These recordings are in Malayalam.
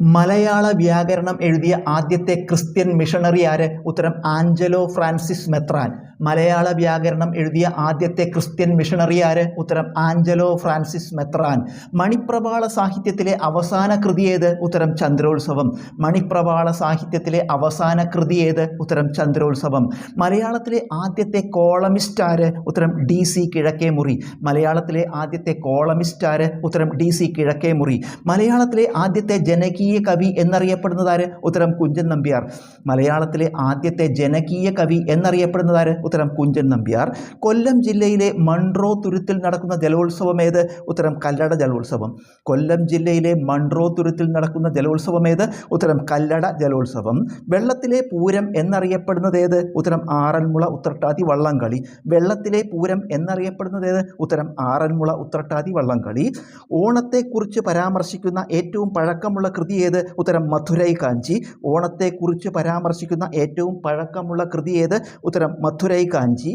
മലയാള വ്യാകരണം എഴുതിയ ആദ്യത്തെ ക്രിസ്ത്യൻ മിഷണറി ആര്? ഉത്തരം ആഞ്ചലോ ഫ്രാൻസിസ് മെത്രാൻ. മലയാള വ്യാകരണം എഴുതിയ ആദ്യത്തെ ക്രിസ്ത്യൻ മിഷണറി ആര്? ഉത്തരം ആഞ്ചലോ ഫ്രാൻസിസ് മെത്രാൻ. മണിപ്രവാള സാഹിത്യത്തിലെ അവസാന കൃതി ഏത്? ഉത്തരം ചന്ദ്രോത്സവം. മണിപ്രവാള സാഹിത്യത്തിലെ അവസാന കൃതി ഏത്? ഉത്തരം ചന്ദ്രോത്സവം. മലയാളത്തിലെ ആദ്യത്തെ കോളമിസ്റ്റ് ആര്? ഉത്തരം ഡി സി കിഴക്കേ മുറി മലയാളത്തിലെ ആദ്യത്തെ കോളമിസ്റ്റ് ആര്? ഉത്തരം ഡി സി കിഴക്കേ മുറി മലയാളത്തിലെ ആദ്യത്തെ ജനകീയ കവി എന്നറിയപ്പെടുന്നതാര് ഉത്തരം കുഞ്ചൻ നമ്പ്യാർ. മലയാളത്തിലെ ആദ്യത്തെ ജനകീയ കവി എന്നറിയപ്പെടുന്നതാര് ഉത്തരം കുഞ്ചൻ നമ്പ്യാർ. കൊല്ലം ജില്ലയിലെ മൺട്രോ തുരുത്തിൽ നടക്കുന്ന ജലോത്സവം ഏത്? ഉത്തരം കല്ലട ജലോത്സവം. കൊല്ലം ജില്ലയിലെ മൺട്രോ തുരുത്തിൽ നടക്കുന്ന ജലോത്സവം ഏത്? ഉത്തരം കല്ലട ജലോത്സവം. വെള്ളത്തിലെ പൂരം എന്നറിയപ്പെടുന്നത് ഏത്? ഉത്തരം ആറന്മുള ഉത്രട്ടാതി വള്ളംകളി. വെള്ളത്തിലെ പൂരം എന്നറിയപ്പെടുന്നത് ഏത്? ഉത്തരം ആറന്മുള ഉത്രട്ടാതി വള്ളംകളി. ഓണത്തെക്കുറിച്ച് പരാമർശിക്കുന്ന ഏറ്റവും പഴക്കമുള്ള കൃതി ഏത് ഉത്തരം മധുരൈ കാഞ്ചി. ഓണത്തെക്കുറിച്ച് പരാമർശിക്കുന്ന ഏറ്റവും പഴക്കമുള്ള കൃതി ഏത് ഉത്തരം മധുരൈ കാഞ്ചി.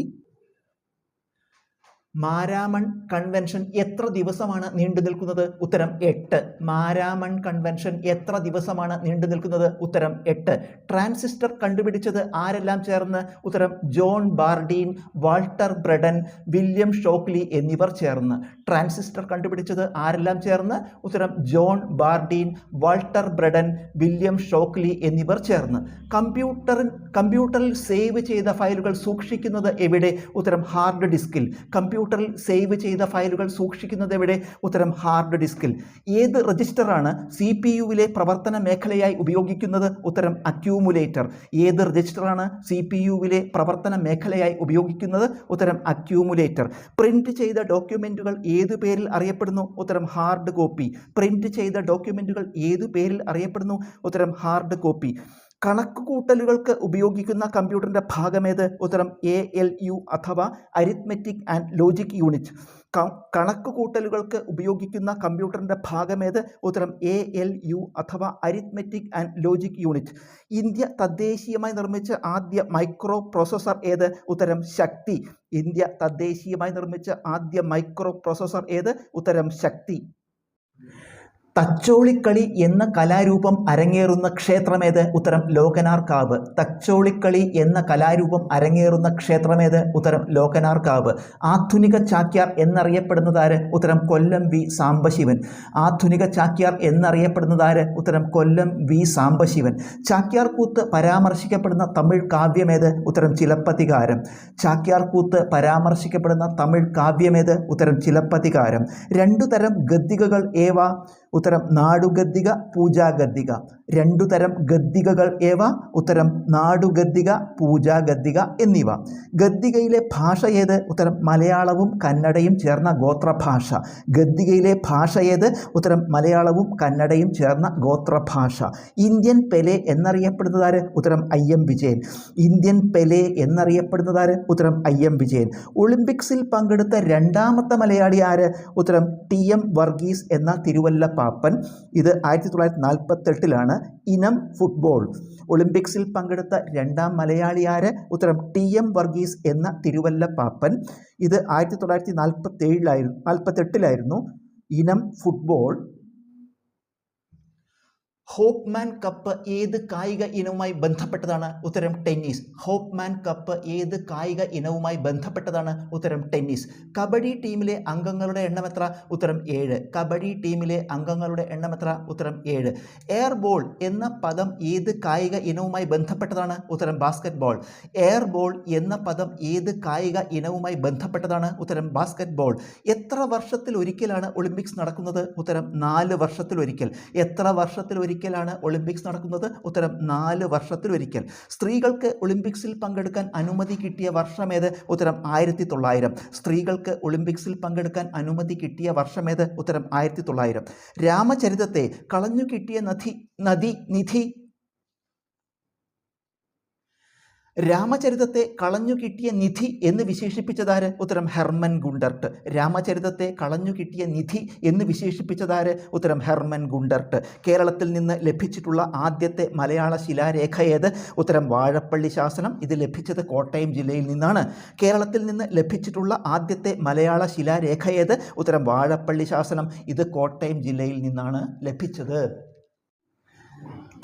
മാരാമൺ കൺവെൻഷൻ എത്ര ദിവസമാണ് നീണ്ടു നിൽക്കുന്നത്? ഉത്തരം എട്ട്. മാരാമൺ കൺവെൻഷൻ എത്ര ദിവസമാണ് നീണ്ടു നിൽക്കുന്നത്? ഉത്തരം എട്ട്. ട്രാൻസിസ്റ്റർ കണ്ടുപിടിച്ചത് ആരെല്ലാം ചേർന്ന്? ഉത്തരം John Bardeen Walter Brattain William Shockley എന്നിവർ ചേർന്ന്. ട്രാൻസിസ്റ്റർ കണ്ടുപിടിച്ചത് ആരെല്ലാം ചേർന്ന്? ഉത്തരം John Bardeen Walter Brattain William Shockley എന്നിവർ ചേർന്ന്. കമ്പ്യൂട്ടറിൽ കമ്പ്യൂട്ടറിൽ സേവ് ചെയ്ത ഫയലുകൾ സൂക്ഷിക്കുന്നത് എവിടെ? ഉത്തരം ഹാർഡ് ഡിസ്കിൽ. കമ്പ്യൂട്ടറിൽ സേവ് ചെയ്ത ഫയലുകൾ സൂക്ഷിക്കുന്നത് എവിടെ ഉത്തരം ഹാർഡ് ഡിസ്കിൽ. ഏത് രജിസ്റ്ററാണ് സി പി യുവിലെ പ്രവർത്തന മേഖലയായി ഉപയോഗിക്കുന്നത്? ഉത്തരം അക്യൂമുലേറ്റർ. ഏത് രജിസ്റ്ററാണ് സി പി യുവിലെ പ്രവർത്തന മേഖലയായി ഉപയോഗിക്കുന്നത്? ഉത്തരം അക്യൂമുലേറ്റർ. പ്രിന്റ് ചെയ്ത ഡോക്യുമെന്റുകൾ ഏത് പേരിൽ അറിയപ്പെടുന്നു? ഉത്തരം ഹാർഡ് കോപ്പി. പ്രിന്റ് ചെയ്ത ഡോക്യുമെന്റുകൾ ഏത് പേരിൽ അറിയപ്പെടുന്നു? ഉത്തരം ഹാർഡ് കോപ്പി. കണക്കുകൂട്ടലുകൾക്ക് ഉപയോഗിക്കുന്ന കമ്പ്യൂട്ടറിന്റെ ഭാഗമേത്? ഉത്തരം എ എൽ യു അഥവാ അരിത്മെറ്റിക് ആൻഡ് ലോജിക് യൂണിറ്റ് കണക്ക് കൂട്ടലുകൾക്ക് ഉപയോഗിക്കുന്ന കമ്പ്യൂട്ടറിന്റെ ഭാഗമേത്? ഉത്തരം എ എൽ യു അഥവാ arithmetic and logic unit India തദ്ദേശീയമായി നിർമ്മിച്ച ആദ്യ മൈക്രോ പ്രോസസ്സർ ഏത്? ഉത്തരം ശക്തി. ഇന്ത്യ തദ്ദേശീയമായി നിർമ്മിച്ച ആദ്യ മൈക്രോ പ്രോസസ്സർ ഏത്? ഉത്തരം ശക്തി. തച്ചോളിക്കളി എന്ന കലാരൂപം അരങ്ങേറുന്ന ക്ഷേത്രമേത്? ഉത്തരം ലോകനാർക്കാവ്. തച്ചോളിക്കളി എന്ന കലാരൂപം അരങ്ങേറുന്ന ക്ഷേത്രമേത്? ഉത്തരം ലോകനാർക്കാവ്. ആധുനിക ചാക്യാർ എന്നറിയപ്പെടുന്നതാര്? ഉത്തരം കൊല്ലം വി. സാംബശിവൻ. ആധുനിക ചാക്യാർ എന്നറിയപ്പെടുന്നതാര്? ഉത്തരം കൊല്ലം വി. സാംബശിവൻ. ചാക്യാർ കൂത്ത് പരാമർശിക്കപ്പെടുന്ന തമിഴ് കാവ്യമേത്? ഉത്തരം ചിലപ്പതികാരം. ചാക്യാർ കൂത്ത് പരാമർശിക്കപ്പെടുന്ന തമിഴ് കാവ്യമേത്? ഉത്തരം ചിലപ്പതികാരം. രണ്ടു തരം ഗദ്ദികകൾ ഏവ? ഉത്തരം നാടുഗദ്ദിക പൂജാഗദ്ദിക. രണ്ടു തരം ഗദ്ദികകൾ ഏവ? ഉത്തരം നാടുഗദ്ദിക പൂജാഗദ്ദിക എന്നിവ. ഗദ്ദികയിലെ ഭാഷ ഏത്? ഉത്തരം മലയാളവും കന്നഡയും ചേർന്ന ഗോത്രഭാഷ. ഗദ്ദികയിലെ ഭാഷ ഏത്? ഉത്തരം മലയാളവും കന്നഡയും ചേർന്ന ഗോത്രഭാഷ. ഇന്ത്യൻ പെലെ എന്നറിയപ്പെടുന്നതാര് ഉത്തരം I M Vijayan. Indian Pele എന്നറിയപ്പെടുന്നതാര് ഉത്തരം ഐ എം വിജയൻ. ഒളിമ്പിക്സിൽ പങ്കെടുത്ത രണ്ടാമത്തെ മലയാളി ആര്? ഉത്തരം ടി എം വർഗീസ് എന്ന തിരുവല്ല പാപ്പൻ ഇത് ആയിരത്തി തൊള്ളായിരത്തി നാൽപ്പത്തെട്ടിലാണ് ഇനം ഫുട്ബോൾ. ഒളിമ്പിക്സിൽ പങ്കെടുത്ത രണ്ടാം മലയാളിയാര് ഉത്തരം ടി എം വർഗീസ് എന്ന തിരുവല്ല പാപ്പൻ ഇത് ആയിരത്തി തൊള്ളായിരത്തി നാൽപ്പത്തി ഏഴിലായിരുന്നു നാൽപ്പത്തെട്ടിലായിരുന്നു ഇനം ഫുട്ബോൾ. ഹോപ്പ്മാൻ കപ്പ് ഏത് കായിക ഇനവുമായി ബന്ധപ്പെട്ടതാണ്? ഉത്തരം ടെന്നീസ് ഹോപ്പ്മാൻ കപ്പ് ഏത് കായിക ഇനവുമായി ബന്ധപ്പെട്ടതാണ്? ഉത്തരം ടെന്നീസ് കബഡി ടീമിലെ അംഗങ്ങളുടെ എണ്ണം എത്ര? ഉത്തരം ഏഴ്. കബഡി ടീമിലെ അംഗങ്ങളുടെ എണ്ണം എത്ര? ഉത്തരം ഏഴ്. എയർ ബോൾ എന്ന പദം ഏത് കായിക ഇനവുമായി ബന്ധപ്പെട്ടതാണ്? ഉത്തരം ബാസ്കറ്റ് ബോൾ എയർ ബോൾ എന്ന പദം ഏത് കായിക ഇനവുമായി ബന്ധപ്പെട്ടതാണ്? ഉത്തരം ബാസ്കറ്റ് ബോൾ എത്ര വർഷത്തിൽ ഒരിക്കലാണ് ഒളിമ്പിക്സ് നടക്കുന്നത്? ഉത്തരം നാല് വർഷത്തിൽ ഒരിക്കൽ എത്ര വർഷത്തിൽ ഒരിക്കലാണ് ഒളിമ്പിക്സ് നടക്കുന്നത്. ഉത്തരം നാല് വർഷത്തിൽ ഒരിക്കൽ. സ്ത്രീകൾക്ക് ഒളിമ്പിക്സിൽ പങ്കെടുക്കാൻ അനുമതി കിട്ടിയ വർഷമേത് ഉത്തരം ആയിരത്തി തൊള്ളായിരം സ്ത്രീകൾക്ക് ഒളിമ്പിക്സിൽ പങ്കെടുക്കാൻ അനുമതി കിട്ടിയ വർഷമേത് ഉത്തരം ആയിരത്തി തൊള്ളായിരം രാമചരിതത്തെ കളഞ്ഞു കിട്ടിയ നദി നദി നിധി രാമചരിതത്തെ കളഞ്ഞു കിട്ടിയ നിധി എന്ന് വിശേഷിപ്പിച്ചതാര്? ഉത്തരം ഹെർമൻ ഗുണ്ടർട്ട്. രാമചരിതത്തെ കളഞ്ഞു കിട്ടിയ നിധി എന്ന് വിശേഷിപ്പിച്ചതാര്? ഉത്തരം ഹെർമൻ ഗുണ്ടർട്ട്. കേരളത്തിൽ നിന്ന് ലഭിച്ചിട്ടുള്ള ആദ്യത്തെ മലയാള ശിലാരേഖ ഏത്? ഉത്തരം വാഴപ്പള്ളി ശാസനം. ഇത് ലഭിച്ചത് കോട്ടയം ജില്ലയിൽ നിന്നാണ്. കേരളത്തിൽ നിന്ന് ലഭിച്ചിട്ടുള്ള ആദ്യത്തെ മലയാള ശിലാരേഖ ഏത്? ഉത്തരം വാഴപ്പള്ളി ശാസനം. ഇത് കോട്ടയം ജില്ലയിൽ നിന്നാണ് ലഭിച്ചത്.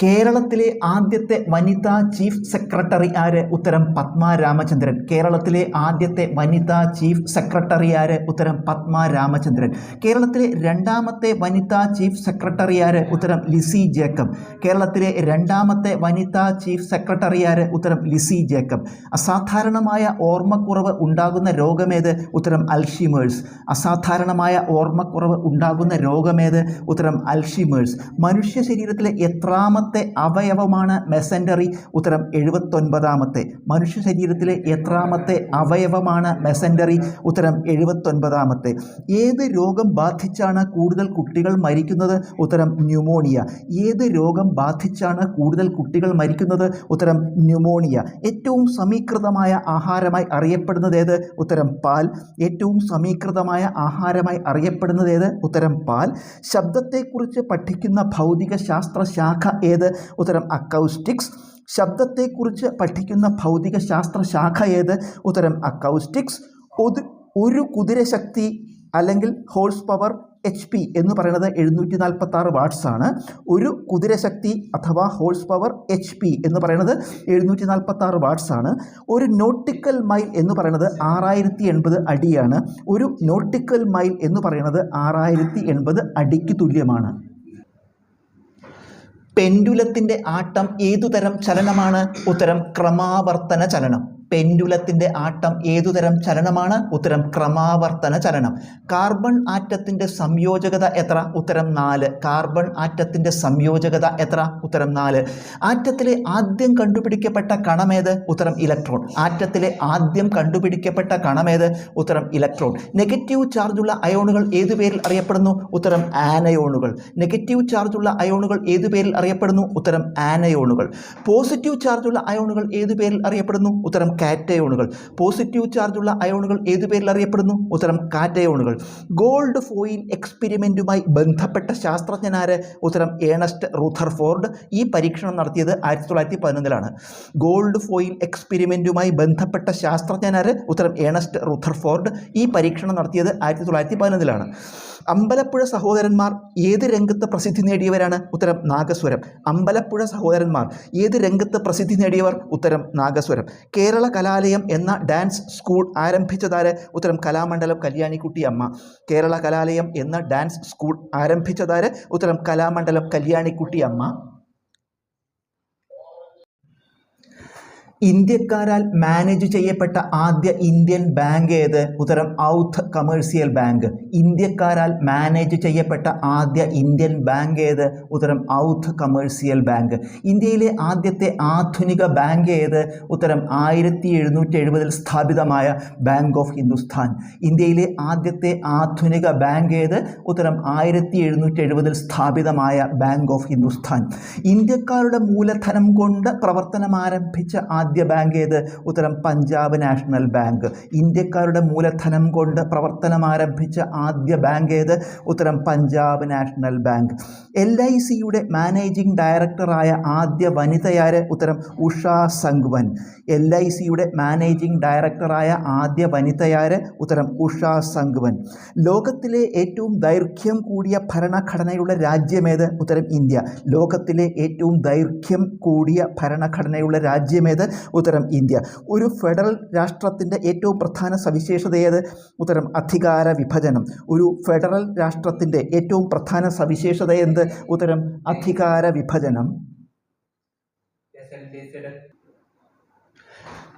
കേരളത്തിലെ ആദ്യത്തെ വനിതാ ചീഫ് സെക്രട്ടറി ആര്? ഉത്തരം പത്മ രാമചന്ദ്രൻ. കേരളത്തിലെ ആദ്യത്തെ വനിതാ ചീഫ് സെക്രട്ടറി ആര്? ഉത്തരം പത്മ രാമചന്ദ്രൻ. കേരളത്തിലെ രണ്ടാമത്തെ വനിതാ ചീഫ് സെക്രട്ടറി ആര്? ഉത്തരം ലിസി ജേക്കബ്. കേരളത്തിലെ രണ്ടാമത്തെ വനിതാ ചീഫ് സെക്രട്ടറി ആര്? ഉത്തരം ലിസി ജേക്കബ്. അസാധാരണമായ ഓർമ്മക്കുറവ് ഉണ്ടാകുന്ന രോഗമേത്? ഉത്തരം അൽഷിമേഴ്സ്. അസാധാരണമായ ഓർമ്മക്കുറവ് ഉണ്ടാകുന്ന രോഗമേത്? ഉത്തരം അൽഷിമേഴ്സ്. മനുഷ്യ ശരീരത്തിലെ എത്രാമത്തെ അവയവമാണ് മെസൻഡറി. ഉത്തരം എഴുപത്തൊൻപതാമത്തെ. മനുഷ്യ ശരീരത്തിലെ എത്രാമത്തെ അവയവമാണ് മെസൻഡറി? ഉത്തരം എഴുപത്തൊൻപതാമത്തെ. ഏത് രോഗം ബാധിച്ചാണ് കൂടുതൽ കുട്ടികൾ മരിക്കുന്നത്? ഉത്തരം ന്യൂമോണിയ. ഏത് രോഗം ബാധിച്ചാണ് കൂടുതൽ കുട്ടികൾ മരിക്കുന്നത്? ഉത്തരം ന്യൂമോണിയ. ഏറ്റവും സമീകൃതമായ ആഹാരമായി അറിയപ്പെടുന്നത് ഏത്? ഉത്തരം പാൽ. ഏറ്റവും സമീകൃതമായ ആഹാരമായി അറിയപ്പെടുന്നത് ഏത്? ഉത്തരം പാൽ. ശബ്ദത്തെക്കുറിച്ച് പഠിക്കുന്ന ഭൗതിക ശാസ്ത്ര ശാഖ ഏത്? ഉത്തരം അക്കൗസ്റ്റിക്സ് ശബ്ദത്തെക്കുറിച്ച് പഠിക്കുന്ന ഭൗതിക ശാസ്ത്ര ശാഖ ഏത്? ഉത്തരം അക്കൗസ്റ്റിക്സ് ഒരു കുതിരശക്തി അല്ലെങ്കിൽ ഹോഴ്സ് പവർ എച്ച് പി എന്ന് പറയുന്നത് എഴുന്നൂറ്റി നാൽപ്പത്തി ആറ് വാട്ട്സ് ആണ്. ഒരു കുതിരശക്തി അഥവാ ഹോഴ്സ് പവർ എച്ച് പി എന്ന് പറയുന്നത് എഴുന്നൂറ്റി നാൽപ്പത്തി ആറ് വാട്ട്സ് ആണ്. ഒരു നോട്ടിക്കൽ മൈൽ എന്ന് പറയുന്നത് ആറായിരത്തി എൺപത് അടിയാണ്. ഒരു നോട്ടിക്കൽ മൈൽ എന്ന് പറയുന്നത് ആറായിരത്തി എൺപത് അടിക്ക് തുല്യമാണ്. പെൻഡുലത്തിന്റെ ആട്ടം ഏതുതരം ചലനമാണ്? ഉത്തരം ക്രമാവർത്തന ചലനം. പെൻഡുലത്തിന്റെ ആട്ടം ഏതുതരം ചലനമാണ്? ഉത്തരം ക്രമാവർത്തന ചലനം. കാർബൺ ആറ്റത്തിന്റെ സംയോജകത എത്ര? ഉത്തരം നാല്. കാർബൺ ആറ്റത്തിന്റെ സംയോജകത എത്ര? ഉത്തരം നാല്. ആറ്റത്തിലെ ആദ്യം കണ്ടുപിടിക്കപ്പെട്ട കണമേത് ഉത്തരം ഇലക്ട്രോൺ. ആറ്റത്തിലെ ആദ്യം കണ്ടുപിടിക്കപ്പെട്ട കണമേത് ഉത്തരം ഇലക്ട്രോൺ. നെഗറ്റീവ് ചാർജുള്ള അയോണുകൾ ഏതു പേരിൽ അറിയപ്പെടുന്നു? ഉത്തരം ആനയോണുകൾ. നെഗറ്റീവ് ചാർജുള്ള അയോണുകൾ ഏതു പേരിൽ അറിയപ്പെടുന്നു? ഉത്തരം ആനയോണുകൾ. പോസിറ്റീവ് ചാർജുള്ള അയോണുകൾ ഏതു പേരിൽ അറിയപ്പെടുന്നു? ഉത്തരം കാറ്റയോണുകൾ. പോസിറ്റീവ് ചാർജുള്ള അയോണുകൾ ഏതു പേരിൽ അറിയപ്പെടുന്നു? ഉത്തരം കാറ്റയോണുകൾ. ഗോൾഡ് ഫോയിൽ എക്സ്പെരിമെന്റുമായി ബന്ധപ്പെട്ട ശാസ്ത്രജ്ഞനാര് ഉത്തരം ഏണസ്റ്റ് റൂഥർഫോർഡ് ഈ പരീക്ഷണം നടത്തിയത് ആയിരത്തി തൊള്ളായിരത്തി പതിനൊന്നിലാണ് ഗോൾഡ് ഫോയിൽ എക്സ്പെരിമെന്റുമായി ബന്ധപ്പെട്ട ശാസ്ത്രജ്ഞനാര് ഉത്തരം ഏണസ്റ്റ് റൂഥർഫോർഡ് ഈ പരീക്ഷണം നടത്തിയത് ആയിരത്തി തൊള്ളായിരത്തി പതിനൊന്നിലാണ് അമ്പലപ്പുഴ സഹോദരന്മാർ ഏത് രംഗത്ത് പ്രസിദ്ധി നേടിയവരാണ്? ഉത്തരം നാഗസ്വരം. അമ്പലപ്പുഴ സഹോദരന്മാർ ഏത് രംഗത്ത് പ്രസിദ്ധി നേടിയവർ? ഉത്തരം നാഗസ്വരം. കേരള കലാലയം എന്ന ഡാൻസ് സ്കൂൾ ആരംഭിച്ചതാര്? ഉത്തരം കലാമണ്ഡലം കല്യാണിക്കുട്ടി അമ്മ. കേരള കലാലയം എന്ന ഡാൻസ് സ്കൂൾ ആരംഭിച്ചതാര്? ഉത്തരം കലാമണ്ഡലം കല്യാണിക്കുട്ടി അമ്മ. ഇന്ത്യക്കാരാൽ മാനേജ് ചെയ്യപ്പെട്ട ആദ്യ ഇന്ത്യൻ ബാങ്ക് ഏത്? ഉത്തരം ഔത്ത് കമേഴ്സ്യൽ ബാങ്ക് ഇന്ത്യക്കാരാൽ മാനേജ് ചെയ്യപ്പെട്ട ആദ്യ ഇന്ത്യൻ ബാങ്ക് ഏത്? ഉത്തരം ഔത്ത് കമേഴ്സ്യൽ ബാങ്ക് ഇന്ത്യയിലെ ആദ്യത്തെ ആധുനിക ബാങ്ക് ഏത്? ഉത്തരം ആയിരത്തി എഴുന്നൂറ്റി എഴുപതിൽ സ്ഥാപിതമായ ബാങ്ക് ഓഫ് ഹിന്ദുസ്ഥാൻ ഇന്ത്യയിലെ ആദ്യത്തെ ആധുനിക ബാങ്ക് ഏത്? ഉത്തരം ആയിരത്തി എഴുന്നൂറ്റി എഴുപതിൽ സ്ഥാപിതമായ ബാങ്ക് ഓഫ് ഹിന്ദുസ്ഥാൻ ഇന്ത്യക്കാരുടെ മൂലധനം കൊണ്ട് പ്രവർത്തനം ആരംഭിച്ച ആദ്യ ബാങ്ക് ഏത്? ഉത്തരം പഞ്ചാബ് നാഷണൽ ബാങ്ക്. ഇന്ത്യക്കാരുടെ മൂലധനം കൊണ്ട് പ്രവർത്തനം ആരംഭിച്ച ആദ്യ ബാങ്ക് ഏത്? ഉത്തരം Punjab national bank. L I സിയുടെ മാനേജിംഗ് ഡയറക്ടറായ ആദ്യ വനിതയാര്? ഉത്തരം ഉഷ സംഗ്വൻ. എൽ ഐ സിയുടെ മാനേജിംഗ് ഡയറക്ടറായ ആദ്യ വനിതയാര്? ഉത്തരം ഉഷ സംഗ്വൻ. ലോകത്തിലെ ഏറ്റവും ദൈർഘ്യം കൂടിയ ഭരണഘടനയുള്ള രാജ്യമേത്? ഉത്തരം ഇന്ത്യ. ലോകത്തിലെ ഏറ്റവും ദൈർഘ്യം കൂടിയ ഭരണഘടനയുള്ള രാജ്യമേത്? ഉത്തരം ഇന്ത്യ. ഒരു ഫെഡറൽ രാഷ്ട്രത്തിന്റെ ഏറ്റവും പ്രധാന സവിശേഷത ഏത് ഉത്തരം അധികാര വിഭജനം. ഒരു ഫെഡറൽ രാഷ്ട്രത്തിന്റെ ഏറ്റവും പ്രധാന സവിശേഷത എന്ത് ഉത്തരം അധികാര വിഭജനം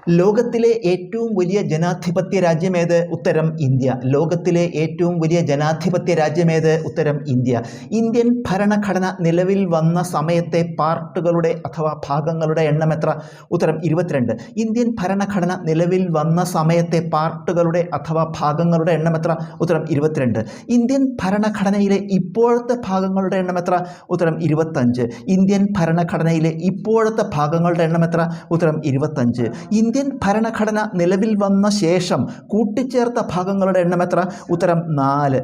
ലോകത്തിലെ ഏറ്റവും വലിയ ജനാധിപത്യ രാജ്യമേത്? ഉത്തരം ഇന്ത്യ. ലോകത്തിലെ ഏറ്റവും വലിയ ജനാധിപത്യ രാജ്യമേത്? ഉത്തരം ഇന്ത്യ. ഇന്ത്യൻ ഭരണഘടന നിലവിൽ വന്ന സമയത്തെ പാർട്ടുകളുടെ അഥവാ ഭാഗങ്ങളുടെ എണ്ണം എത്ര? ഉത്തരം ഇരുപത്തിരണ്ട്. ഇന്ത്യൻ ഭരണഘടന നിലവിൽ വന്ന സമയത്തെ പാർട്ടുകളുടെ അഥവാ ഭാഗങ്ങളുടെ എണ്ണം എത്ര? ഉത്തരം ഇരുപത്തിരണ്ട്. ഇന്ത്യൻ ഭരണഘടനയിലെ ഇപ്പോഴത്തെ ഭാഗങ്ങളുടെ എണ്ണം എത്ര? ഉത്തരം ഇരുപത്തഞ്ച്. ഇന്ത്യൻ ഭരണഘടനയിലെ ഇപ്പോഴത്തെ ഭാഗങ്ങളുടെ എണ്ണം എത്ര? ഉത്തരം ഇരുപത്തഞ്ച്. ഇന്ത്യൻ ഭരണഘടന നിലവിൽ വന്ന ശേഷം കൂട്ടിച്ചേർത്ത ഭാഗങ്ങളുടെ എണ്ണം എത്ര? ഉത്തരം നാല്.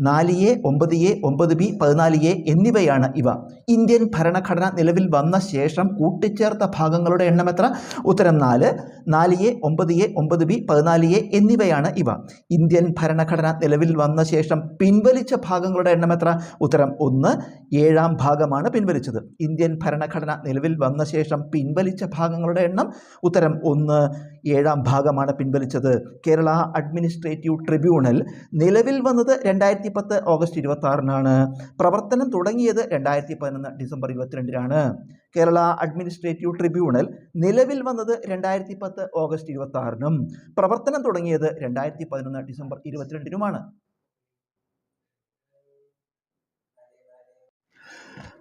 നാല് എ ഒമ്പത് എ ഒമ്പത് ബി പതിനാല് എ എന്നിവയാണ് ഇവ. ഇന്ത്യൻ ഭരണഘടന നിലവിൽ വന്ന ശേഷം കൂട്ടിച്ചേർത്ത ഭാഗങ്ങളുടെ എണ്ണം എത്ര? ഉത്തരം നാല്. നാല് എ ഒമ്പത് എ ഒമ്പത് ബി പതിനാല് എ എന്നിവയാണ് ഇവ. ഇന്ത്യൻ ഭരണഘടന നിലവിൽ വന്ന ശേഷം പിൻവലിച്ച ഭാഗങ്ങളുടെ എണ്ണം എത്ര? ഉത്തരം ഒന്ന്. ഏഴാം ഭാഗമാണ് പിൻവലിച്ചത്. ഇന്ത്യൻ ഭരണഘടന നിലവിൽ വന്ന ശേഷം പിൻവലിച്ച ഭാഗങ്ങളുടെ എണ്ണം ഉത്തരം ഒന്ന്. ഏഴാം ഭാഗമാണ് പിൻവലിച്ചത്. കേരള അഡ്മിനിസ്ട്രേറ്റീവ് ട്രിബ്യൂണൽ നിലവിൽ വന്നത് രണ്ടായിരത്തി പത്ത് ഓഗസ്റ്റ് ഇരുപത്തി ആറിനാണ് പ്രവർത്തനം തുടങ്ങിയത്. രണ്ടായിരത്തി പതിനൊന്ന് ഡിസംബർ ഇരുപത്തിരണ്ടിനാണ്. കേരള അഡ്മിനിസ്ട്രേറ്റീവ് ട്രിബ്യൂണൽ നിലവിൽ വന്നത് രണ്ടായിരത്തി പത്ത് ഓഗസ്റ്റ് ഇരുപത്തി ആറിനും പ്രവർത്തനം തുടങ്ങിയത് രണ്ടായിരത്തി പതിനൊന്ന് ഡിസംബർ ഇരുപത്തിരണ്ടിനുമാണ്.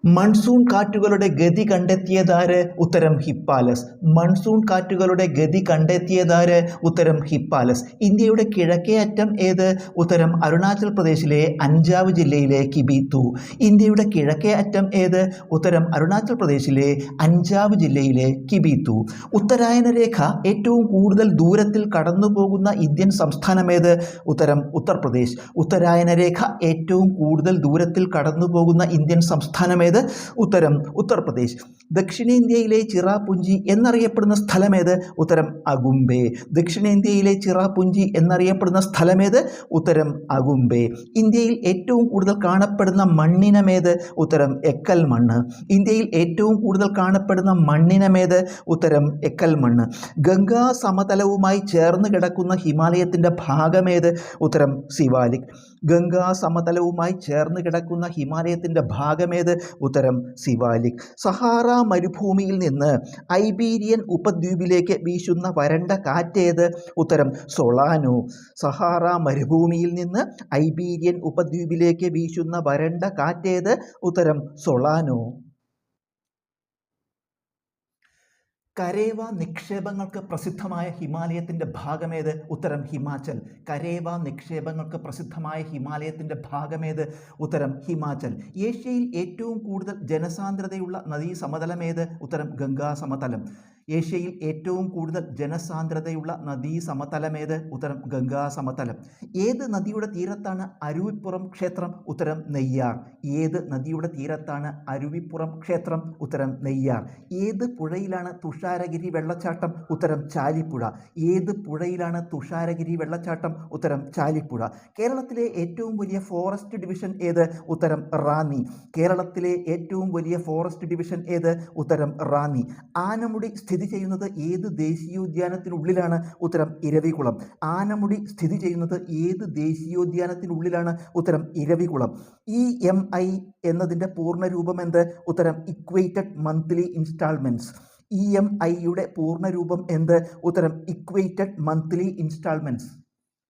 മൺസൂൺ കാറ്റുകളുടെ ഗതി കണ്ടെത്തിയതാര്? ഉത്തരം ഹിപ്പാലസ് മൺസൂൺ കാറ്റുകളുടെ ഗതി കണ്ടെത്തിയതാര്? ഉത്തരം ഹിപ്പാലസ് ഇന്ത്യയുടെ കിഴക്കേ അറ്റം ഏത്? ഉത്തരം അരുണാചൽ പ്രദേശിലെ അഞ്ചാവ് ജില്ലയിലെ കിബിത്തു. ഇന്ത്യയുടെ കിഴക്കേ അറ്റം ഏത്? ഉത്തരം അരുണാചൽ പ്രദേശിലെ അഞ്ചാവ് ജില്ലയിലെ കിബിത്തു. ഉത്തരായന രേഖ ഏറ്റവും കൂടുതൽ ദൂരത്തിൽ കടന്നു പോകുന്ന ഇന്ത്യൻ സംസ്ഥാനമേത് ഉത്തരം ഉത്തർപ്രദേശ്. ഉത്തരായന രേഖ ഏറ്റവും കൂടുതൽ ദൂരത്തിൽ കടന്നു പോകുന്ന ഇന്ത്യൻ സംസ്ഥാനമേത് ഉത്തരം ഉത്തർപ്രദേശ്. ദക്ഷിണേന്ത്യയിലെ ചിറാപുഞ്ചി എന്നറിയപ്പെടുന്ന സ്ഥലമേത്? ഉത്തരം അഗുംബെ. ദക്ഷിണേന്ത്യയിലെ ചിറാപുഞ്ചി എന്നറിയപ്പെടുന്ന സ്ഥലമേത്? ഉത്തരം അഗുംബെ. ഇന്ത്യയിൽ ഏറ്റവും കൂടുതൽ കാണപ്പെടുന്ന മണ്ണിനമേത്? ഉത്തരം എക്കൽ മണ്ണ് ഇന്ത്യയിൽ ഏറ്റവും കൂടുതൽ കാണപ്പെടുന്ന മണ്ണിനമേത്? ഉത്തരം എക്കൽ മണ്ണ് ഗംഗാ സമതലവുമായി ചേർന്ന് കിടക്കുന്ന ഹിമാലയത്തിന്റെ ഭാഗമേത്? ഉത്തരം സിവാലിക്. ഗംഗാ സമതലവുമായി ചേർന്ന് കിടക്കുന്ന ഹിമാലയത്തിന്റെ ഭാഗമേത്? ഉത്തരം സിവാലിക്. സഹാറ മരുഭൂമിയിൽ നിന്ന് ഐബീരിയൻ ഉപദ്വീപിലേക്ക് വീശുന്ന വരണ്ട കാറ്റേത്? ഉത്തരം സൊളാനോ. സഹാറ മരുഭൂമിയിൽ നിന്ന് ഐബീരിയൻ ഉപദ്വീപിലേക്ക് വീശുന്ന വരണ്ട കാറ്റേത്? ഉത്തരം സൊളാനോ. കരേവ നിക്ഷേപങ്ങൾക്ക് പ്രസിദ്ധമായ ഹിമാലയത്തിന്റെ ഭാഗമേത്? ഉത്തരം ഹിമാചൽ. കരേവ നിക്ഷേപങ്ങൾക്ക് പ്രസിദ്ധമായ ഹിമാലയത്തിന്റെ ഭാഗമേത്? ഉത്തരം ഹിമാചൽ. ഏഷ്യയിൽ ഏറ്റവും കൂടുതൽ ജനസാന്ദ്രതയുള്ള നദീ സമതലമേത് ഉത്തരം ഗംഗാ സമതലം ഏഷ്യയിൽ ഏറ്റവും കൂടുതൽ ജനസാന്ദ്രതയുള്ള നദീ സമതലമേത് ഉത്തരം ഗംഗാ സമതലം. ഏത് നദിയുടെ തീരത്താണ് അരുവിപ്പുറം ക്ഷേത്രം? ഉത്തരം നെയ്യാർ. ഏത് നദിയുടെ തീരത്താണ് അരുവിപ്പുറം ക്ഷേത്രം? ഉത്തരം നെയ്യാർ. ഏത് പുഴയിലാണ് തുഷാരഗിരി വെള്ളച്ചാട്ടം? ഉത്തരം ചാലിപ്പുഴ. ഏത് പുഴയിലാണ് തുഷാരഗിരി വെള്ളച്ചാട്ടം? ഉത്തരം ചാലിപ്പുഴ. കേരളത്തിലെ ഏറ്റവും വലിയ ഫോറസ്റ്റ് ഡിവിഷൻ ഏത്? ഉത്തരം റാന്നി. കേരളത്തിലെ ഏറ്റവും വലിയ ഫോറസ്റ്റ് ഡിവിഷൻ ഏത്? ഉത്തരം റാന്നി. ആനമുടി സ്ഥിതി ചെയ്യുന്നത് ഏത് ദേശീയോദ്യാനത്തിനുള്ളിലാണ്? ഉത്തരം ഇരവികുളം. ആനമുടി സ്ഥിതി ചെയ്യുന്നത് ഏത് ദേശീയോദ്യാനത്തിനുള്ളിലാണ്? ഉത്തരം ഇരവികുളം. ഇ എം ഐ എന്നതിന്റെ പൂർണരൂപം എന്ത്? ഉത്തരം equated monthly installments E M ഐയുടെ പൂർണരൂപം എന്ത്? ഉത്തരം ഇക്വേറ്റഡ് മന്ത്ലി ഇൻസ്റ്റാൾമെന്റ്സ്